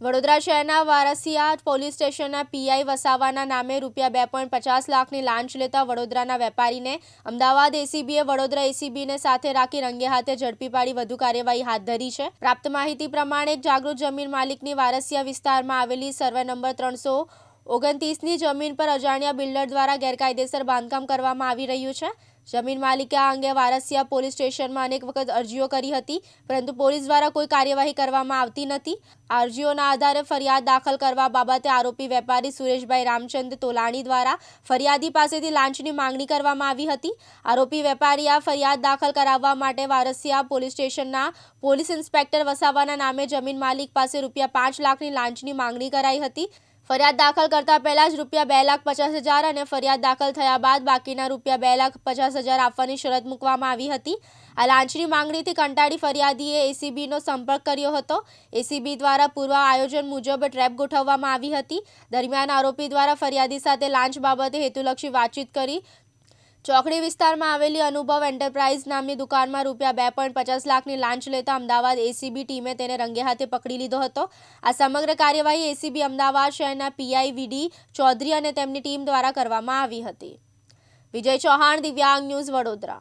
વડોદરા શહેરના વારસિયા પોલીસ સ્ટેશનના પીઆઈ વસાવાના નામે રૂપિયા બે પોઈન્ટ પચાસ લાખની લાંચ લેતા વડોદરાના વેપારીને અમદાવાદ એસીબીએ વડોદરા એસીબીને સાથે રાખી રંગે હાથે ઝડપી પાડી વધુ કાર્યવાહી હાથ ધરી છે. પ્રાપ્ત માહિતી પ્રમાણે જાગૃત જમીન માલિકની વારસિયા વિસ્તારમાં આવેલી સર્વે નંબર ત્રણસો ઓગણત્રીસની જમીન પર અજાણ્યા બિલ્ડર દ્વારા ગેરકાયદેસર બાંધકામ કરવામાં આવી રહ્યું છે. જમીન માલિકે આ અંગે વારસિયા પોલીસ સ્ટેશનમાં અનેક વખત અરજીઓ કરી હતી, પરંતુ પોલીસ દ્વારા કોઈ કાર્યવાહી કરવામાં આવતી નથી. અરજીઓના આધારે ફરિયાદ દાખલ કરવા બાબતે આરોપી વેપારી સુરેશભાઈ રામચંદ તોલાણી દ્વારા ફરિયાદી પાસેથી લાંચની માંગણી કરવામાં આવી હતી. આરોપી વેપારી આ ફરિયાદ દાખલ કરાવવા માટે વારસિયા પોલીસ સ્ટેશનના પોલીસ ઇન્સ્પેક્ટર વસાવાના નામે જમીન માલિક પાસે રૂપિયા પાંચ લાખની લાંચની માંગણી કરાઈ હતી. ફરિયાદ દાખલ કરતા પહેલા જ રૂપિયા બે લાખ પચાસ હજાર અને ફરિયાદ દાખલ થયા બાદ બાકીના રૂપિયા બે લાખ પચાસ હજાર આપવાની શરત મૂકવામાં આવી હતી. આ લાંચની માંગણીથી કંટાળી ફરિયાદીએ એસીબીનો સંપર્ક કર્યો હતો. એસીબી દ્વારા પૂર્વ આયોજન મુજબ ટ્રેપ ગોઠવવામાં આવી હતી. દરમિયાન આરોપી દ્વારા ફરિયાદી સાથે લાંચ બાબતે હેતુલક્ષી વાતચીત કરી ચોકડી વિસ્તારમાં આવેલી અનુભવ એન્ટરપ્રાઇઝ નામની દુકાનમાં રૂપિયા બે પોઈન્ટ પચાસ લાખની લાંચ લેતા અમદાવાદ એસીબી ટીમે તેને રંગે હાથે પકડી લીધો હતો. આ સમગ્ર કાર્યવાહી એસીબી અમદાવાદ શહેરના પીઆઈ વીડી ચૌધરી અને તેમની ટીમ દ્વારા કરવામાં આવી હતી. વિજય ચૌહાણ, દિવ્યાંગ ન્યૂઝ વડોદરા.